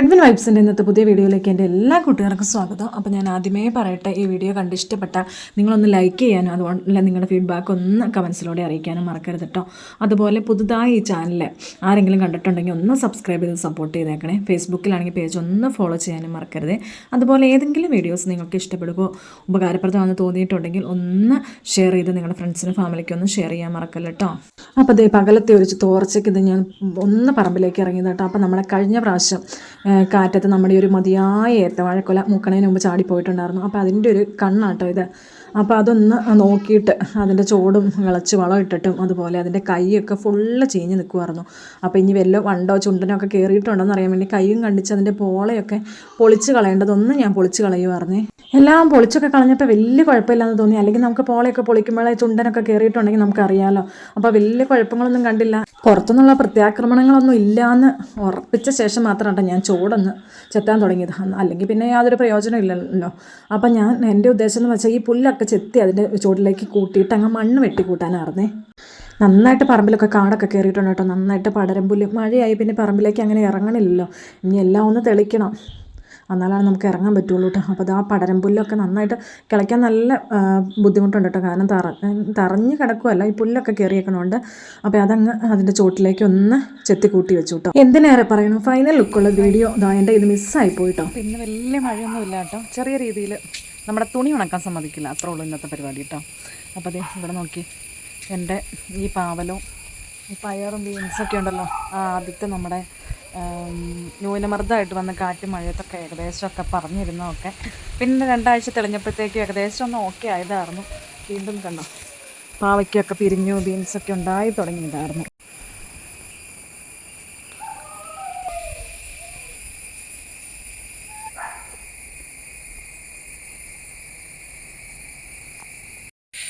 Edwin വൈബ്സിന്റെ ഇന്നത്തെ പുതിയ വീഡിയോയിലേക്ക് എന്റെ എല്ലാ കുട്ടികൾക്കും സ്വാഗതം. അപ്പോൾ ഞാൻ ആദ്യമേ പറയട്ടെ ഈ വീഡിയോ കണ്ട് ഇഷ്ടപ്പെട്ട നിങ്ങളൊന്ന് ലൈക്ക് ചെയ്യാനും അതുപോലെ നിങ്ങളുടെ ഫീഡ്ബാക്ക് ഒന്ന് കമൻസിലൂടെ അറിയിക്കാനും മറക്കരുത് കേട്ടോ അതുപോലെ പുതുതായി ഈ ചാനൽ ആരെങ്കിലും കണ്ടിട്ടുണ്ടെങ്കിൽ ഒന്ന് സബ്സ്ക്രൈബ് ചെയ്ത് സപ്പോർട്ട് ചെയ്തേക്കണേ. ഫേസ്ബുക്കിലാണെങ്കിൽ പേജ് ഒന്ന് ഫോളോ ചെയ്യാനും മറക്കരുത്. അതുപോലെ ഏതെങ്കിലും വീഡിയോസ് നിങ്ങൾക്ക് ഇഷ്ടപ്പെടുകയോ ഉപകാരപ്രദമാണെന്ന് തോന്നിയിട്ടുണ്ടെങ്കിൽ ഒന്ന് ഷെയർ ചെയ്ത് നിങ്ങളുടെ ഫ്രണ്ട്സിനും ഫാമിലിക്കും ഒന്ന് ഷെയർ ചെയ്യാൻ മറക്കല്ല കേട്ടോ അപ്പോൾ അതേ പകലത്തെ ഒരു തോർച്ചയ്ക്ക് ഇത് ഞാൻ ഒന്ന് പറമ്പിലേക്ക് ഇറങ്ങിയത് കേട്ടോ അപ്പോൾ നമ്മളെ കഴിഞ്ഞ പ്രാവശ്യം കാറ്റത്ത് നമ്മുടെ ഒരു മതിയായ ഏത്തവാഴക്കൊല മൂക്കണേന് മുമ്പ് ചാടിപ്പോയിട്ടുണ്ടായിരുന്നു. അപ്പോൾ അതിന്റെ ഒരു കണ്ണാട്ടോ ഇത്. അപ്പോൾ അതൊന്ന് നോക്കിയിട്ട് അതിന്റെ ചോടും വിളച്ച് വളം ഇട്ടിട്ടും അതുപോലെ അതിന്റെ കൈയൊക്കെ ഫുള്ള് ചീഞ്ഞ് നിൽക്കുമായിരുന്നു അപ്പോൾ ഇനി വല്ല വണ്ടോ ചുണ്ടനോ ഒക്കെ കയറിയിട്ടുണ്ടോയെന്ന് അറിയാൻ വേണ്ടി കൈയും കണ്ടിച്ച് അതിന്റെ പോളയൊക്കെ പൊളിച്ച് കളയേണ്ടതൊന്നും ഞാൻ പൊളിച്ച് കളയുമായിരുന്നേ എല്ലാം പൊളിച്ചൊക്കെ കളഞ്ഞപ്പോൾ വലിയ കുഴപ്പമില്ലാന്ന് തോന്നി. അല്ലെങ്കിൽ നമുക്ക് പോളയൊക്കെ പൊളിക്കുമ്പോഴേ ചുണ്ടനൊക്കെ കയറിയിട്ടുണ്ടെങ്കിൽ നമുക്കറിയാമല്ലോ അപ്പോൾ വലിയ കുഴപ്പങ്ങളൊന്നും കണ്ടില്ല. പുറത്തുനിന്നുള്ള പ്രത്യാക്രമണങ്ങളൊന്നും ഇല്ലയെന്ന് ഉറപ്പിച്ച ശേഷം മാത്രമാണ് ഞാൻ ചോടൊന്ന് ചെത്താൻ തുടങ്ങിയത്. അല്ലെങ്കിൽ പിന്നെ യാതൊരു പ്രയോജനം ഇല്ലല്ലോ. അപ്പം ഞാൻ എന്റെ ഉദ്ദേശം എന്ന് വെച്ചാൽ ഈ പുല്ലൊക്കെ ചെത്തി അതിന്റെ ചുവട്ടിലേക്ക് കൂട്ടിയിട്ട് അങ്ങ് മണ്ണ് വെട്ടിക്കൂട്ടാനായിരുന്നേ. നന്നായിട്ട് പറമ്പിലൊക്കെ കാടൊക്കെ കയറിയിട്ടുണ്ട് കേട്ടോ. നന്നായിട്ട് പടരം പുല്ല്. മഴയായി പിന്നെ പറമ്പിലേക്ക് അങ്ങനെ ഇറങ്ങണില്ലല്ലോ. ഇനി എല്ലാം ഒന്ന് തെളിക്കണം. എന്നാലാണ് നമുക്ക് ഇറങ്ങാൻ പറ്റുള്ളൂ കേട്ടോ അപ്പോൾ ആ പടരം പുല്ലൊക്കെ നന്നായിട്ട് കിളയ്ക്കാൻ നല്ല ബുദ്ധിമുട്ടുണ്ട് കേട്ടോ കാരണം തറ തറഞ്ഞ് കിടക്കുമല്ല ഈ പുല്ലൊക്കെ കയറിയേക്കണോണ്ട് അപ്പോൾ അതങ്ങ് അതിന്റെ ചോട്ടിലേക്ക് ഒന്ന് ചെത്തി കൂട്ടി വെച്ചു കേട്ടോ എന്തിനേറെ പറയണു ഫൈനൽ ലുക്കുള്ള വീഡിയോ ഇതാ എന്റെ ഇത് മിസ്സായി പോയിട്ടോ പിന്നെ വലിയ മഴയൊന്നും ഇല്ല കേട്ടോ ചെറിയ രീതിയിൽ നമ്മുടെ തുണി ഉണക്കാൻ സമ്മതിക്കില്ല. അത്ര ഉള്ളൂ ഇന്നത്തെ പരിപാടി കേട്ടോ അപ്പോൾ അതെ ഇവിടെ നോക്കി. എന്റെ ഈ പാവലും പയറും ബീൻസൊക്കെ ഉണ്ടല്ലോ. ആദ്യത്തെ നമ്മുടെ ന്യൂനമർദ്ദമായിട്ട് വന്ന കാറ്റ് മഴയത്തൊക്കെ ഏകദേശമൊക്കെ പറഞ്ഞിരുന്നതൊക്കെ. പിന്നെ രണ്ടാഴ്ച തെളിഞ്ഞപ്പോഴത്തേക്ക് ഏകദേശം ഒന്ന് ഓക്കെ ആയതായിരുന്നു. വീണ്ടും കണ്ടോ. പാവയ്ക്കൊക്കെ പിരിഞ്ഞു ബീൻസൊക്കെ ഉണ്ടായി തുടങ്ങിയതായിരുന്നു.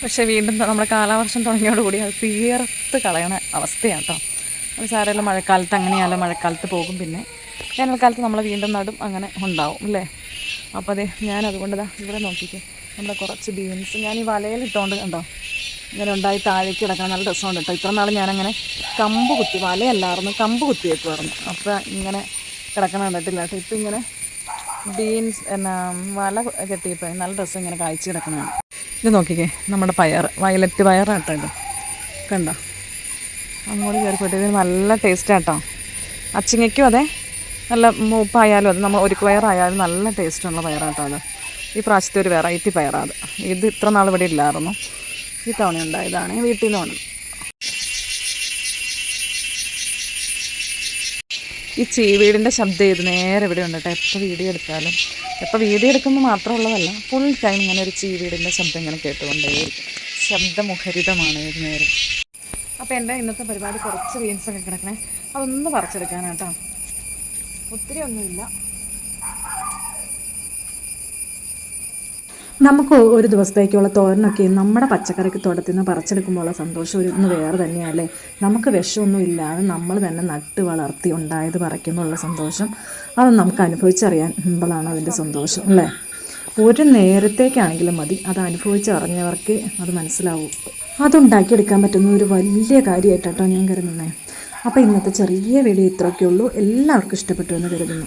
പക്ഷേ വീണ്ടും നമ്മുടെ കാലാവർഷം തുടങ്ങിയോടുകൂടി അത് തീർത്ത് കളയണ അവസ്ഥയാണ് കേട്ടോ. സാരമല്ല മഴക്കാലത്ത് അങ്ങനെയല്ല മഴക്കാലത്ത് പോകും പിന്നെ. വേനൽക്കാലത്ത് നമ്മൾ വീണ്ടും നടും അങ്ങനെ ഉണ്ടാവും അല്ലേ? അപ്പോൾ അതെ ഞാൻ അതുകൊണ്ട് ദാ ഇവിടെ നോക്കിക്കേ. നമ്മുടെ കുറച്ച് ബീൻസ് ഞാൻ ഈ വലയിലിട്ടുകൊണ്ട് കണ്ടോ? ഇങ്ങനെ ഉണ്ടായി താഴേക്ക് കിടക്കണം നല്ല രസമുണ്ട് കേട്ടോ. ഇത്ര നാൾ ഞാനങ്ങനെ കമ്പ് കുത്തി വലയല്ലായിരുന്നു കമ്പ് കുത്തി വെക്കുമായിരുന്നു അപ്പോൾ ഇങ്ങനെ കിടക്കണം കണ്ടിട്ടില്ല കേട്ടോ. ഇപ്പം ഇങ്ങനെ ബീൻസ് എന്നാ വല കെട്ടിയപ്പോൾ നല്ല രസം ഇങ്ങനെ കായ്ച്ച് കിടക്കണമാണ് ഇത് നോക്കിക്കേ നമ്മുടെ പയർ വയലറ്റ് പയറാട്ടോ ഇത്. കണ്ടോ? അങ്ങോട്ട് കയറിപ്പോയിട്ട് ഇത് നല്ല ടേസ്റ്റ് കേട്ടോ അച്ചിങ്ങയ്ക്കും അതെ നല്ല മൂപ്പായാലും അത് നമ്മൾ ഒരു പയറായാലും നല്ല ടേസ്റ്റുള്ള പയറാട്ടോ അത്. ഈ പ്രാവശ്യത്തെ ഒരു വെറൈറ്റി പയറാണ് അത്. ഇത് ഇത്ര നാൾ ഇവിടെ ഇല്ലായിരുന്നു. ഈ തവണ ഉണ്ടായതാണ് വീട്ടിൽ നിന്ന് വന്നത്. ഈ ചീവീടിന്റെ ശബ്ദം ഇത് നേരെ ഇവിടെ ഉണ്ട് കേട്ടോ. എപ്പോൾ വീഡിയോ എടുത്താലും. എപ്പോൾ വീഡിയോ എടുക്കുമ്പോൾ മാത്രമുള്ളതല്ല ഫുൾ ടൈം ഇങ്ങനെ ഒരു ചീവീടിന്റെ ശബ്ദം ഇങ്ങനെ കേട്ടുകൊണ്ടേയിരിക്കും. ശബ്ദമുഖരിതമാണ് ഏത് നേരം. അപ്പോൾ എന്റെ ഇന്നത്തെ പരിപാടി കുറച്ച് ബീൻസൊക്കെ കിടക്കണേ. അതൊന്ന് പറിച്ചെടുക്കാനാട്ടോ ഒത്തിരി ഒന്നുമില്ല നമുക്ക് ഒരു ദിവസത്തേക്കുള്ള തോരനൊക്കെ നമ്മുടെ പച്ചക്കറിക്ക് തോട്ടത്തിൽ നിന്ന് പറിച്ചെടുക്കുമ്പോഴുള്ള സന്തോഷം ഒരു ഒന്ന് വേറെ തന്നെയല്ലേ? നമുക്ക് വിഷമൊന്നും ഇല്ലാതെ നമ്മൾ തന്നെ നട്ട് വളർത്തി ഉണ്ടായത് പറിക്കുമ്പോഴുള്ള സന്തോഷം. അത് നമുക്ക് അനുഭവിച്ചറിയാൻ അതിന്റെ സന്തോഷം അല്ലേ? ഒരു നേരത്തേക്കാണെങ്കിലും മതി. അത് അനുഭവിച്ചറിഞ്ഞവർക്ക് അത് മനസ്സിലാവൂ. അതുണ്ടാക്കിയെടുക്കാൻ പറ്റുന്ന ഒരു വലിയ കാര്യമായിട്ടാട്ടോ ഞാൻ കരുതുന്നത് അപ്പോൾ ഇന്നത്തെ ചെറിയ വീഡിയോ ഇത്രയൊക്കെ ഉള്ളൂ. എല്ലാവർക്കും ഇഷ്ടപ്പെട്ടു എന്ന് കരുതുന്നു.